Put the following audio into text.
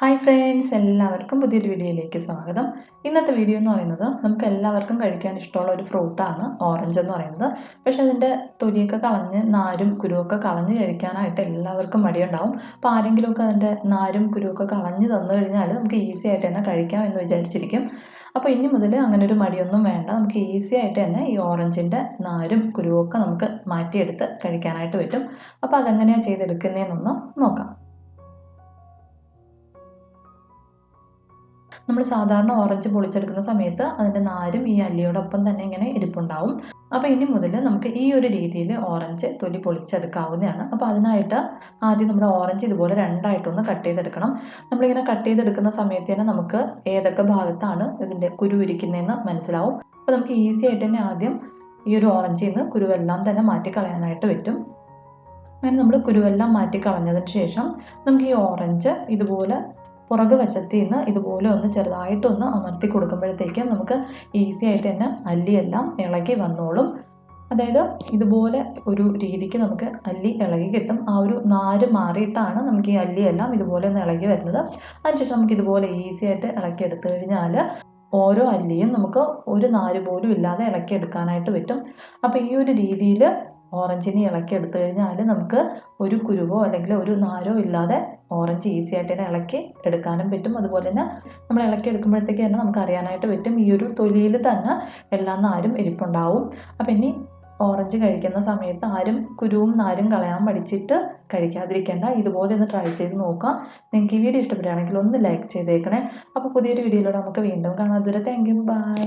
Hi friends എല്ലാവർക്കും പുതിയൊരു വീഡിയോയിലേക്ക് സ്വാഗതം. ഇന്നത്തെ വീഡിയോ എന്ന് പറയുന്നത് നമുക്ക് എല്ലാവർക്കും കഴിക്കാൻ ഇഷ്ടമുള്ള ഒരു ഫ്രൂട്ടാണ് ഓറഞ്ച് എന്ന് പറയുന്നത്. പക്ഷെ അതിന്റെ തൊലിയൊക്കെ കളഞ്ഞ് നാരും കുരുവൊക്കെ കളഞ്ഞ് കഴിക്കാനായിട്ട് എല്ലാവർക്കും മടിയുണ്ടാവും. അപ്പോൾ ആരെങ്കിലുമൊക്കെ അതിന്റെ നാരും കുരുവൊക്കെ കളഞ്ഞ് തന്നു കഴിഞ്ഞാൽ നമുക്ക് ഈസി ആയിട്ട് തന്നെ കഴിക്കാം എന്ന് വിചാരിച്ചിരിക്കും. അപ്പോൾ ഇനി മുതൽ അങ്ങനെ ഒരു മടിയൊന്നും വേണ്ട. നമുക്ക് ഈസി ആയിട്ട് തന്നെ ഈ ഓറഞ്ചിന്റെ നാരും കുരുവൊക്കെ നമുക്ക് മാറ്റിയെടുത്ത് കഴിക്കാനായിട്ട് പറ്റും. അപ്പോൾ അതെങ്ങനെയാണ് ചെയ്തെടുക്കുന്നതെന്നൊന്ന് നോക്കാം. നമ്മൾ സാധാരണ ഓറഞ്ച് പൊളിച്ചെടുക്കുന്ന സമയത്ത് അതിന്റെ നാരും ഈ അല്ലിയോടൊപ്പം തന്നെ ഇങ്ങനെ ഇരിപ്പുണ്ടാവും. അപ്പോൾ ഇനി മുതൽ നമുക്ക് ഈ ഒരു രീതിയിൽ ഓറഞ്ച് തൊലി പൊളിച്ചെടുക്കാവുന്നതാണ്. അപ്പോൾ അതിനായിട്ട് ആദ്യം നമ്മുടെ ഓറഞ്ച് ഇതുപോലെ രണ്ടായിട്ടൊന്ന് കട്ട് ചെയ്തെടുക്കണം. നമ്മളിങ്ങനെ കട്ട് ചെയ്തെടുക്കുന്ന സമയത്ത് തന്നെ നമുക്ക് ഏതൊക്കെ ഭാഗത്താണ് ഇതിന്റെ കുരു ഇരിക്കുന്നതെന്ന് മനസ്സിലാവും. അപ്പോൾ നമുക്ക് ഈസി ആയിട്ട് തന്നെ ആദ്യം ഈ ഒരു ഓറഞ്ചിൽ നിന്ന് കുരുവെല്ലാം തന്നെ മാറ്റി കളയാനായിട്ട് പറ്റും. അങ്ങനെ നമ്മൾ കുരുവെല്ലാം മാറ്റി കളഞ്ഞതിന് ശേഷം നമുക്ക് ഈ ഓറഞ്ച് ഇതുപോലെ പുറകു വശത്ത് നിന്ന് ഇതുപോലെ ഒന്ന് ചെറുതായിട്ടൊന്ന് അമർത്തി കൊടുക്കുമ്പോഴത്തേക്കും നമുക്ക് ഈസി ആയിട്ട് തന്നെ അല്ലിയെല്ലാം ഇളകി വന്നോളും. അതായത് ഇതുപോലെ ഒരു രീതിക്ക് നമുക്ക് അല്ലി ഇളകി കിട്ടും. ആ ഒരു നാര് മാറിയിട്ടാണ് നമുക്ക് ഈ അല്ലിയെല്ലാം ഇതുപോലെ ഒന്ന് ഇളകി വരുന്നത്. അതിനുശേഷം നമുക്ക് ഇതുപോലെ ഈസി ആയിട്ട് ഇളക്കി എടുത്തു കഴിഞ്ഞാൽ ഓരോ അല്ലിയും നമുക്ക് ഒരു നാര് പോലും ഇല്ലാതെ ഇളക്കി എടുക്കാനായിട്ട് പറ്റും. അപ്പോൾ ഈ ഒരു രീതിയിൽ ഓറഞ്ചിനെ ഇളക്കി എടുത്തു കഴിഞ്ഞാൽ നമുക്ക് ഒരു കുരുവോ അല്ലെങ്കിൽ ഒരു നാരോ ഇല്ലാതെ ഓറഞ്ച് ഈസി ആയിട്ട് തന്നെ ഇളക്കി എടുക്കാനും പറ്റും. അതുപോലെ തന്നെ നമ്മൾ ഇളക്കി എടുക്കുമ്പോഴത്തേക്ക് തന്നെ നമുക്ക് അറിയാനായിട്ട് പറ്റും ഈ ഒരു തൊലിയിൽ തന്നെ എല്ലാ നാരും ഇരിപ്പുണ്ടാവും അപ്പം ഇനി ഓറഞ്ച് കഴിക്കുന്ന സമയത്ത് ആരും കുരുവും നാരും കളയാൻ പഠിച്ചിട്ട് കഴിക്കാതിരിക്കേണ്ട. ഇതുപോലെ ഒന്ന് ട്രൈ ചെയ്ത് നോക്കാം. നിങ്ങൾക്ക് ഈ വീഡിയോ ഇഷ്ടപ്പെടുകയാണെങ്കിൽ ഒന്ന് ലൈക്ക് ചെയ്തേക്കണേ. അപ്പോൾ പുതിയൊരു വീഡിയോയിലൂടെ നമുക്ക് വീണ്ടും കാണാം. ദൂരെ താങ്ക് യു ബൈ